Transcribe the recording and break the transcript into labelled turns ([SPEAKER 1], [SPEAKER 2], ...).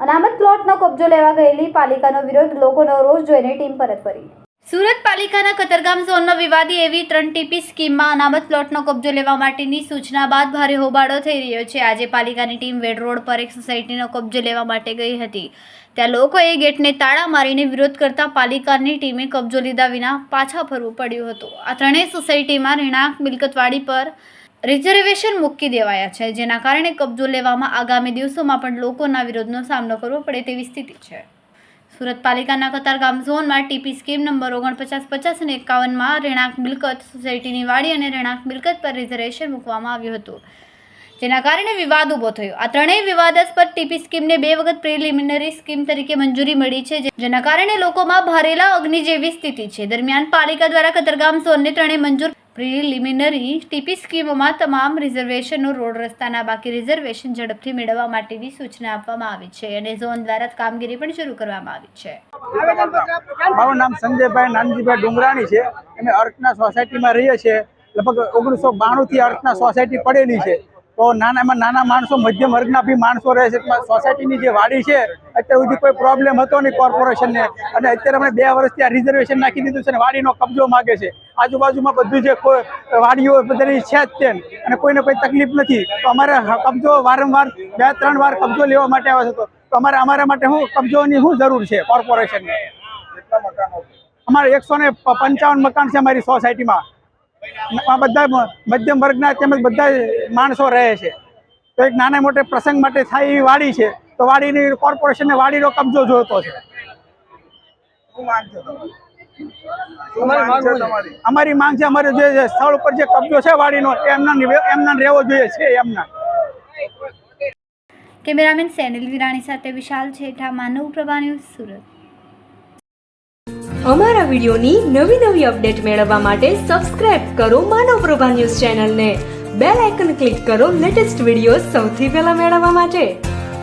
[SPEAKER 1] અનામત પ્લોટનો કબજો લેવા ગયેલી પાલિકાનો વિરોધ લોકોનો રોષ જોઈને ટીમ પરત ફરી. સુરત પાલિકાના કતરગામ ઝોનમાં વિવાદી એવી ત્રણ ટીપી સ્કીમમાં અનામત પ્લોટનો કબજો લેવા માટેની સૂચના બાદ ભારે હોબાળો થઈ રહ્યો છે. આજે પાલિકાની ટીમ વેડ રોડ પર એક સોસાયટીનો કબજો લેવા માટે ગઈ હતી. ત્યાં લોકોએ ગેટને તાળા મારીને વિરોધ કરતા પાલિકાની ટીમે કબજો લીધા વિના પાછા ફરવું પડ્યું હતું. આ ત્રણેય સોસાયટીમાં રહેણાંક મિલકતવાડી પર રિઝર્વેશન મૂકી દેવાયા છે, જેના કારણે કબજો લેવામાં આગામી દિવસોમાં પણ લોકોના વિરોધનો સામનો કરવો પડે તેવી સ્થિતિ છે. સુરત પાલિકાના કતારગામ ઝોનમાં ટીપી સ્કીમ નંબર ઓગણપચાસ પચાસ અને એકાવનમાં રહેણાંક મિલકત સોસાયટીની વાડી અને રહેણાંક મિલકત પર રિઝર્વેશન મૂકવામાં આવ્યું હતું. જેના કારણે વિવાદ ઊભો થયો. આ ત્રણેય વિવાદાસ્પદ ટીપી સ્કીમને બે વખત પ્રિલિમિનરી સ્કીમ તરીકે મંજૂરી મળી છે જેના કારણે લોકોમાં ભરેલા અગ્નિ જેવી સ્થિતિ છે. દરમિયાન પાલિકા દ્વારા કતરગામ ઝોનને ત્રણેય મંજૂર પ્રિલિમિનરી ટીપી સ્કીમોમાં તમામ રિઝર્વેશનો રોડ રસ્તાના બાકી રિઝર્વેશન ઝડપથી મેળવવા માટેની સૂચના આપવામાં આવી છે અને ઝોન દ્વારા કામગીરી પણ શરૂ કરવામાં આવી છે.
[SPEAKER 2] મારું નામ સંજયભાઈ નાનજીભાઈ ડુંગરાણી છે. અમે અર્થના સોસાયટીમાં રહીએ છીએ. લગભગ ઓગણીસો બાણુંથી અર્થના સોસાયટી પડેલી છે. તો નાના એમાં નાના માણસો, મધ્યમ વર્ગના બી માણસો રહે છે. સોસાયટીની જે વાડી છે અત્યાર સુધી કોઈ પ્રોબ્લેમ હતો નહીં કોર્પોરેશનને અને અત્યારે અમે બે વર્ષથી આ રિઝર્વેશન નાખી દીધું છે અને વાડીનો કબજો માગે છે. આજુબાજુમાં બધું જે વાડીઓ બધાની છે જ તેમ. અને કોઈને કોઈ તકલીફ નથી. તો અમારે કબજો વારંવાર બે ત્રણ વાર કબજો લેવા માટે આવે છે તો અમારે અમારા માટે શું કબજોની શું જરૂર છે કોર્પોરેશનને અમારે એકસો ને પંચાવન મકાન છે અમારી સોસાયટીમાં આ બધા મધ્યમ વર્ગના તેમજ બધા માણસો રહે છે. તો એક નાના મોટે પ્રસંગ માટે થાય એવી વાડી છે. તો વાડીની કોર્પોરેશનને વાડીનો કબજો જોઈતો છે. અમારી માંગ છે અમારે જે સ્થળ ઉપર જે કબજો છે વાડીનો એ એમના એમના રહેવો જોઈએ છે એમના.
[SPEAKER 1] કેમેરામેન સેનિલ વિરાણી સાથે વિશાલ છેઠા માનવ પ્રભા ન્યૂઝ સુરત.
[SPEAKER 3] અમારા વિડીયોની નવી નવી અપડેટ મેળવવા માટે સબસ્ક્રાઇબ કરો માનવ પ્રભા ન્યૂઝ ચેનલને. બેલ આઇકન ક્લિક કરો લેટેસ્ટ વીડિયો સૌથી પહેલા મેળવવા માટે.